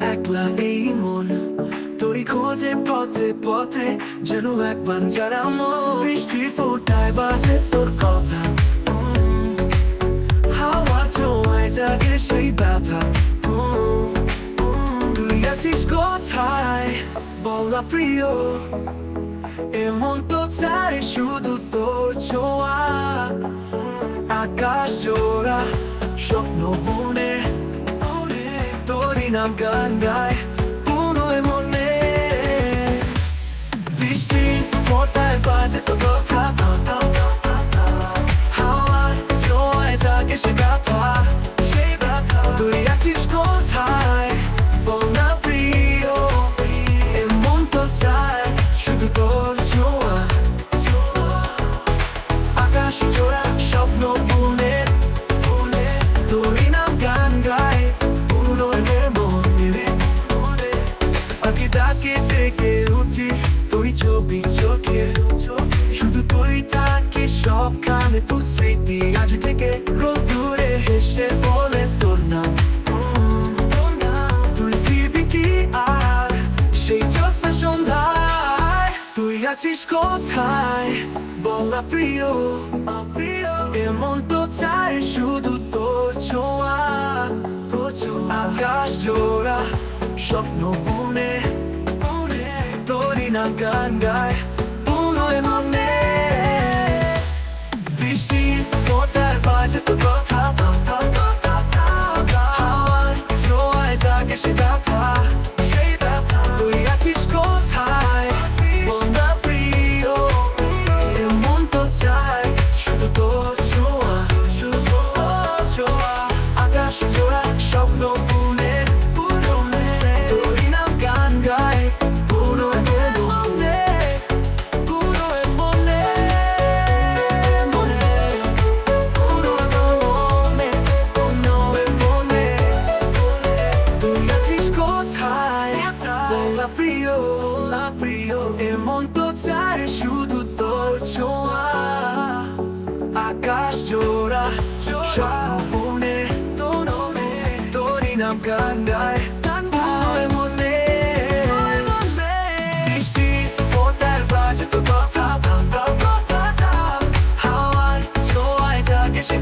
একলা এই মন। তোরই খোঁজে পথে পথে যেন এক বাঞ্জারা বৃষ্টি ফোটায়, বাজে তোর কথা। হাওয়ার ছোঁয়ায় জাগে সেই ব্যথা। তুই আছিস কোথায়? বলা প্রিয়। এমন তো চাই শুধু তোর ছোঁয়া। আকাশ জোড়া, স্বপ্ন বনে নাম গান গায়, পুনয় মনে। বৃষ্টি, ফোটায় বাজে তো কথা হাওয়ার ছোঁয়ায় জাগে সে গাথা সেই ব্যথা তুই আছিস কোথায়? বল না প্রিয় এমন তো চায় শুধু তোর ছোঁয়া পাখি জেগে উঠি তুই ছবি চোখে। শুধু তুই থাকিস, সবখানে তুই স্মৃতি। আজ থেকে রোদুরে হেসে বলে, তোর নাম, তোর। তুই ফিরবি কি আর? সেই জ্যোৎস্না সন্ধ্যায় তুই আছিস কোথায়? বলা, প্রিয় প্রিয়, এমন তো চাই শুধু তোর ছোঁয়া তোর ছোঁয়া। আকাশ জোড়া, স্বপ্ন বুনে তোরই চারে শুধু তোর ছোঁয়া। আকাশ জোড়া স্বপ্ন নাম গান গায় মনে হাওয়ার সে